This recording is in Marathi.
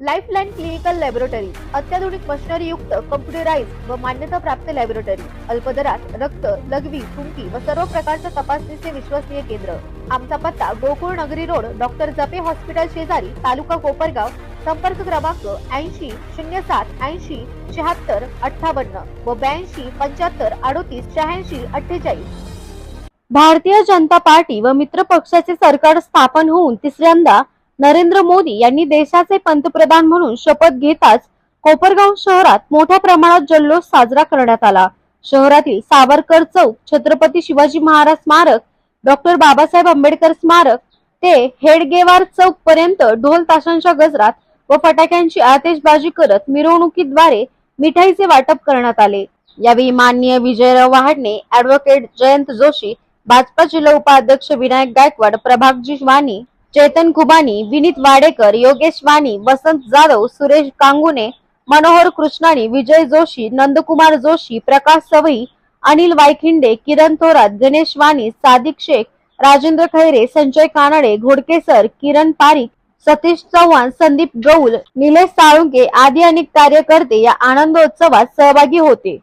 लाईफलाईन क्लिनिकल लॅबोरेटरी अत्याधुनिक मशिनरी युक्त कम्प्युटराइज व मान्यता प्राप्त लॅबोरेटरी अल्पदरात रक्त लघवी थुंकी व सर्व प्रकारच्या तपासणीचे विश्वसनीय केंद्र. आमचा पत्ता गोकुळ नगरी रोड डॉक्टर जपे हॉस्पिटल शेजारी तालुका कोपरगाव संपर्क क्रमांक ऐंशी शून्य सात ऐंशी शहात्तर अठ्ठावन्न व ब्याऐंशी पंच्याहत्तर अडोतीस शहाऐंशी अठ्ठेचाळीस. भारतीय जनता पार्टी व मित्र पक्षाचे सरकार स्थापन होऊन तिसऱ्यांदा नरेंद्र मोदी यांनी देशाचे पंतप्रधान म्हणून शपथ घेताच कोपरगाव शहरात मोठ्या प्रमाणात जल्लोष साजरा करण्यात आला. शहरातील सावरकर चौक छत्रपती शिवाजी महाराज स्मारक डॉक्टर बाबासाहेब आंबेडकर स्मारक ते हेडगेवार चौक पर्यंत ढोल ताशांच्या गजरात व फटाक्यांची आतिषबाजी करत मिरवणुकीद्वारे मिठाईचे वाटप करण्यात आले. यावेळी माननीय विजयराव वहाडणे ऍडव्होकेट जयंत जोशी भाजपा जिल्हा उपाध्यक्ष विनायक गायकवाड प्रभागजी वाणी चेतन कुबानी विनीत वाडेकर योगेश वाणी वसंत जाधव सुरेश कांगुने मनोहर कृष्णानी विजय जोशी नंदकुमार जोशी प्रकाश सवई अनिल वायखिंडे किरण थोरात गणेश वाणी सादिक शेख राजेंद्र खैरे संजय कानडे घोडके सर किरण पारिक सतीश चव्हाण संदीप गौल निलेश साळुंके आदी अनेक कार्यकर्ते या आनंदोत्सवात सहभागी होते.